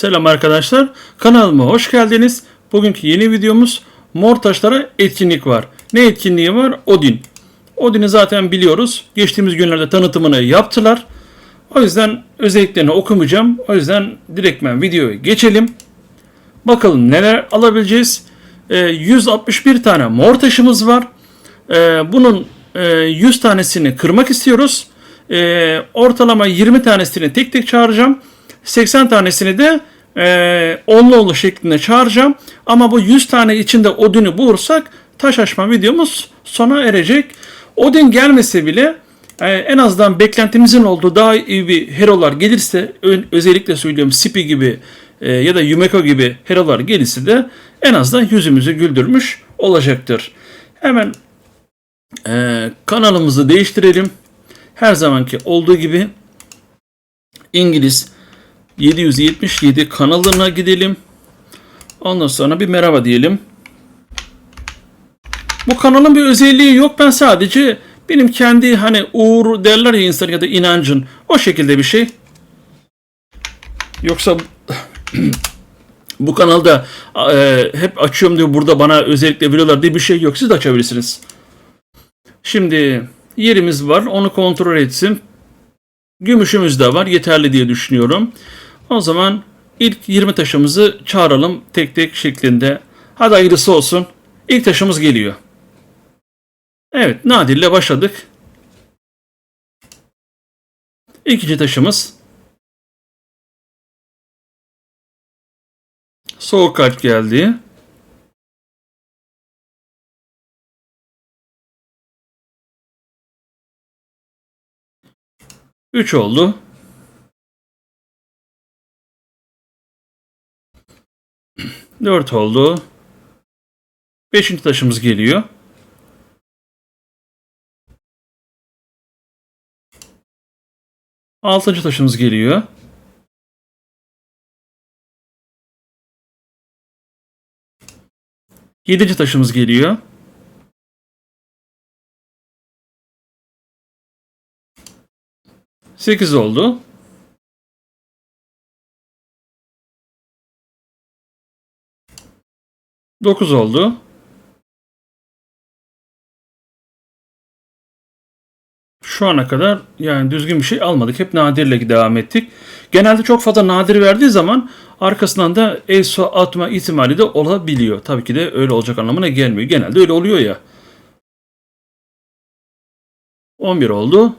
Selam arkadaşlar. Kanalıma hoş geldiniz. Bugünkü yeni videomuz mor taşlara etkinlik var. Ne etkinliği var? Odin. Odin'i zaten biliyoruz. Geçtiğimiz günlerde tanıtımını yaptılar. O yüzden özelliklerini okumayacağım. O yüzden direktmen videoya geçelim. Bakalım neler alabileceğiz. Ee, 161 tane mor taşımız var. Ee, bunun e, 100 tanesini kırmak istiyoruz. Ee, ortalama 20 tanesini tek tek çağıracağım. 80 tanesini de e, onlu onlu şeklinde çağıracağım. Ama bu 100 tane içinde Odin'i bulursak taş açma videomuz sona erecek. Odin gelmese bile e, en azından beklentimizin olduğu daha iyi bir herolar gelirse ö- özellikle söylüyorum Sipi gibi e, ya da Yumeko gibi herolar gelirse de en azından yüzümüzü güldürmüş olacaktır. Hemen e, kanalımızı değiştirelim. Her zamanki olduğu gibi İngiliz 777 kanalına gidelim. Ondan sonra bir merhaba diyelim. Bu kanalın bir özelliği yok. Ben sadece benim kendi hani uğur derler ya insan ya da inancın o şekilde bir şey. Yoksa bu kanalda e, hep açıyorum diyor burada bana özellikle veriyorlar diye bir şey yok. Siz de açabilirsiniz. Şimdi yerimiz var. Onu kontrol etsin. Gümüşümüz de var. Yeterli diye düşünüyorum. O zaman ilk 20 taşımızı çağıralım tek tek şeklinde. Hadi hayırlısı olsun. İlk taşımız geliyor. Evet, Nadir'le başladık. İkinci taşımız. Soğuk kalp geldi. Üç oldu. Dört oldu. Beşinci taşımız geliyor. Altıncı taşımız geliyor. Yedinci taşımız geliyor. Sekiz oldu. Dokuz oldu. Şu ana kadar yani düzgün bir şey almadık. Hep nadirle devam ettik. Genelde çok fazla nadir verdiği zaman arkasından da ESO atma ihtimali de olabiliyor. Tabii ki de öyle olacak anlamına gelmiyor. Genelde öyle oluyor ya. 11 oldu.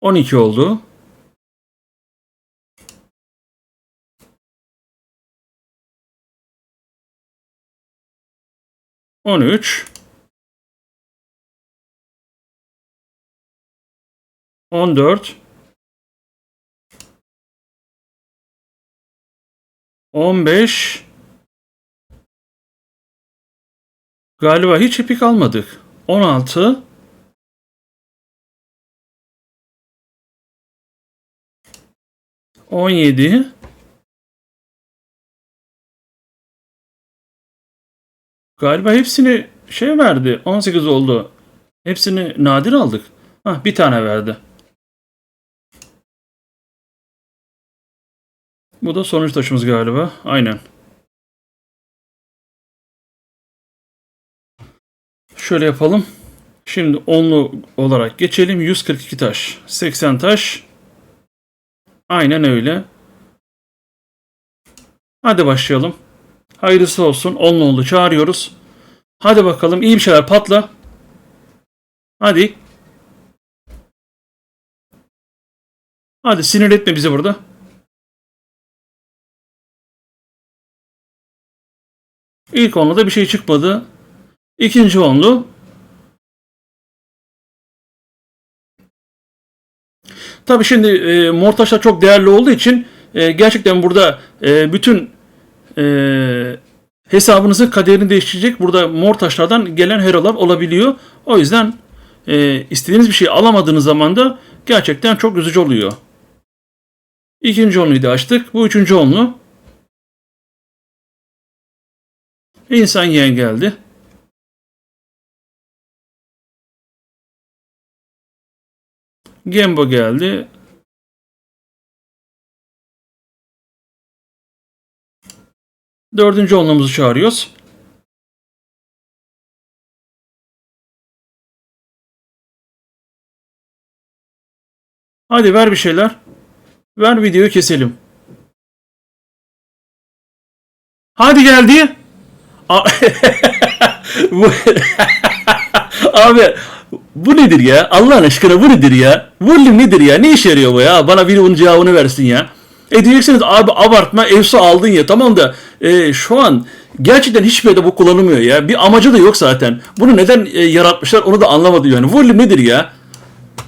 On iki oldu. 13 14 15 Galiba hiç ipik almadık. 16 17 Galiba hepsini şey verdi. 18 oldu. Hepsini nadir aldık. Hah bir tane verdi. Bu da sonuç taşımız galiba. Aynen. Şöyle yapalım. Şimdi onlu olarak geçelim. 142 taş. 80 taş. Aynen öyle. Hadi başlayalım. Hayırlısı olsun. Onlu oldu. Çağırıyoruz. Hadi bakalım. iyi bir şeyler patla. Hadi. Hadi sinir etme bizi burada. İlk onluda bir şey çıkmadı. İkinci onlu. Tabii şimdi e, mortaşlar çok değerli olduğu için e, gerçekten burada e, bütün e, hesabınızın kaderini değiştirecek burada mor taşlardan gelen herolar olabiliyor. O yüzden e, istediğiniz bir şey alamadığınız zaman da gerçekten çok üzücü oluyor. İkinci onluyu da açtık. Bu üçüncü onlu. İnsan yeğen geldi. Gembo geldi. Dördüncü onluğumuzu çağırıyoruz. Hadi ver bir şeyler. Ver videoyu keselim. Hadi geldi. Abi bu nedir ya? Allah aşkına bu nedir ya? Volume nedir ya? Ne işe yarıyor bu ya? Bana biri bunun cevabını versin ya. E diyeceksiniz abi abartma evsu aldın ya tamam da e, şu an gerçekten hiçbir yerde bu kullanılmıyor ya. Bir amacı da yok zaten. Bunu neden e, yaratmışlar onu da anlamadım yani. Volume nedir ya?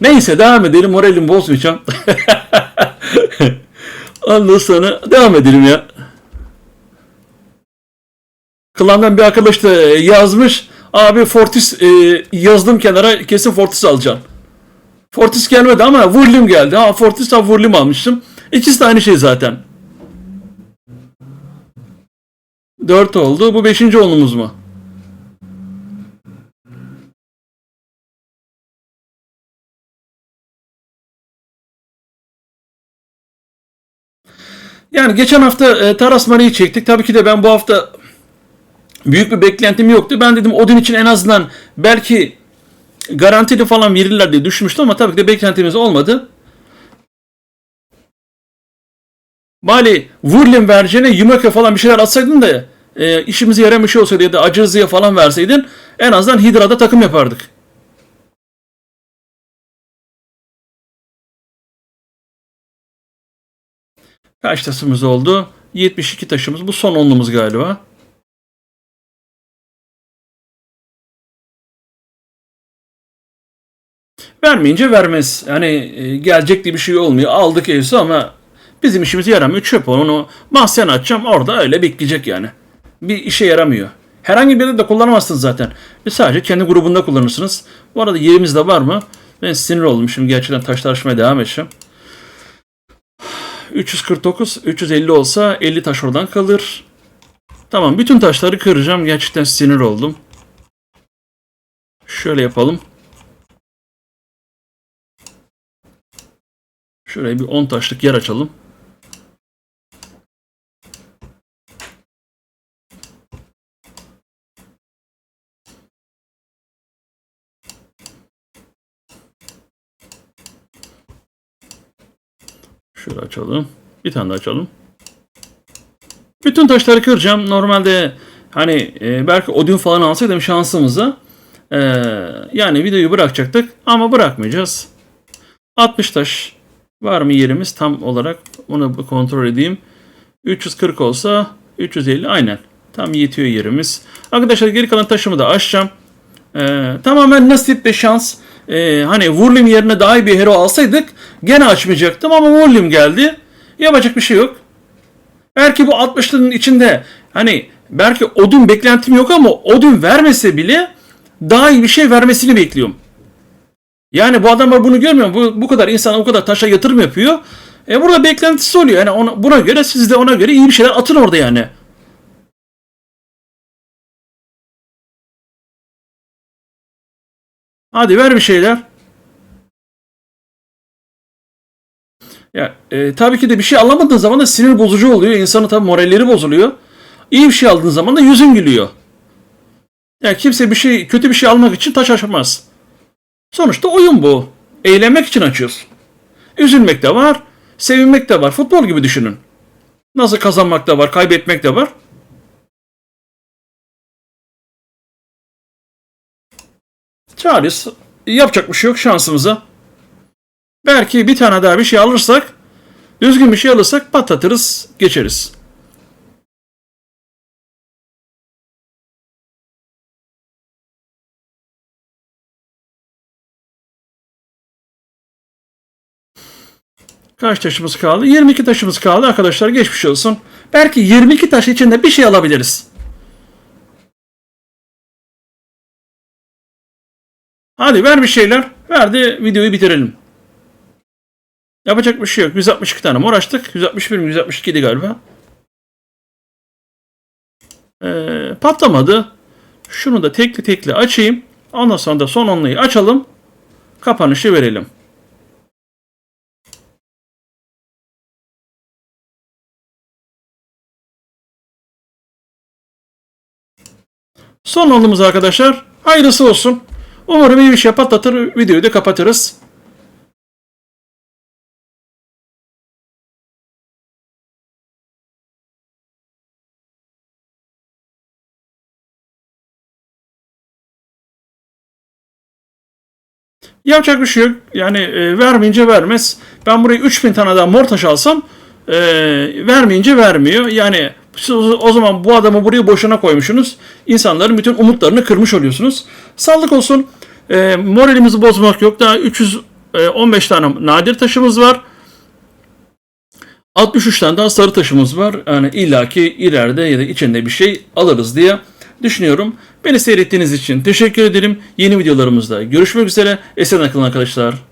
Neyse devam edelim moralim bozmayacağım. Ondan sonra devam edelim ya. Klandan bir arkadaş da e, yazmış. Abi Fortis e, yazdım kenara kesin Fortis alacağım. Fortis gelmedi ama Vurlim geldi. Ha Fortis ha Vurlim almıştım. İkisi de aynı şey zaten. 4 oldu. Bu 5. onumuz mu? Yani geçen hafta e, Taras Mari'yi çektik. Tabii ki de ben bu hafta büyük bir beklentim yoktu. Ben dedim Odin için en azından belki garantili falan verirler diye düşünmüştüm ama tabii ki de beklentimiz olmadı. Bari Wurlim vereceğine Yumaka falan bir şeyler atsaydın da e, işimize yarayan şey olsaydı ya da Acırızı'ya falan verseydin en azından Hydra'da takım yapardık. Kaç taşımız oldu? 72 taşımız. Bu son onlumuz galiba. Vermeyince vermez. Yani e, gelecek diye bir şey olmuyor. Aldık evsi ama bizim işimize yaramıyor. Çöp onu mahzen açacağım orada öyle bekleyecek yani. Bir işe yaramıyor. Herhangi bir de kullanamazsınız zaten. Bir sadece kendi grubunda kullanırsınız. Bu arada yerimiz de var mı? Ben sinir oldum. Şimdi gerçekten taşlaşmaya devam edeceğim. 349, 350 olsa 50 taş oradan kalır. Tamam bütün taşları kıracağım. Gerçekten sinir oldum. Şöyle yapalım. Şuraya bir 10 taşlık yer açalım. Şöyle açalım. Bir tane daha açalım. Bütün taşları kıracağım. Normalde hani e, belki Odin falan alsaydım şansımıza. E, yani videoyu bırakacaktık ama bırakmayacağız. 60 taş var mı yerimiz tam olarak onu kontrol edeyim. 340 olsa 350 aynen. Tam yetiyor yerimiz. Arkadaşlar geri kalan taşımı da açacağım. Ee, tamamen nasip ve şans. Ee, hani Wurlim yerine daha iyi bir hero alsaydık gene açmayacaktım ama Wurlim geldi. Yapacak bir şey yok. Belki bu 60'ların içinde hani belki Odin beklentim yok ama Odin vermese bile daha iyi bir şey vermesini bekliyorum. Yani bu adamlar bunu görmüyor mu? Bu, bu kadar insan o kadar taşa yatırım yapıyor. E burada beklentisi oluyor. Yani ona, buna göre siz de ona göre iyi bir şeyler atın orada yani. Hadi ver bir şeyler. Ya e, tabii ki de bir şey alamadığın zaman da sinir bozucu oluyor. İnsanın tabii moralleri bozuluyor. İyi bir şey aldığın zaman da yüzün gülüyor. Ya kimse bir şey kötü bir şey almak için taş açmaz. Sonuçta oyun bu. Eğlenmek için açıyoruz. Üzülmek de var, sevinmek de var. Futbol gibi düşünün. Nasıl kazanmak da var, kaybetmek de var. Çaresiz. Yapacak bir şey yok şansımıza. Belki bir tane daha bir şey alırsak, düzgün bir şey alırsak patlatırız, geçeriz. Kaç taşımız kaldı? 22 taşımız kaldı arkadaşlar geçmiş olsun. Belki 22 taş içinde bir şey alabiliriz. Hadi ver bir şeyler. Ver de videoyu bitirelim. Yapacak bir şey yok. 162 tane mor açtık. 161 mi 162 idi galiba. Ee, patlamadı. Şunu da tekli tekli açayım. Ondan sonra da son onluyu açalım. Kapanışı verelim. Son onlumuz arkadaşlar. Hayırlısı olsun. Umarım iyi bir şey patlatır. Videoyu da kapatırız. Yapacak bir şey yok. Yani e, vermeyince vermez. Ben buraya 3000 tane daha mortaş alsam e, vermeyince vermiyor. Yani siz o zaman bu adamı buraya boşuna koymuşsunuz. İnsanların bütün umutlarını kırmış oluyorsunuz. Sağlık olsun. E, moralimizi bozmak yok. Daha 315 tane nadir taşımız var. 63 tane daha sarı taşımız var. Yani illaki ileride ya da içinde bir şey alırız diye düşünüyorum. Beni seyrettiğiniz için teşekkür ederim. Yeni videolarımızda görüşmek üzere. Esen akıllı arkadaşlar.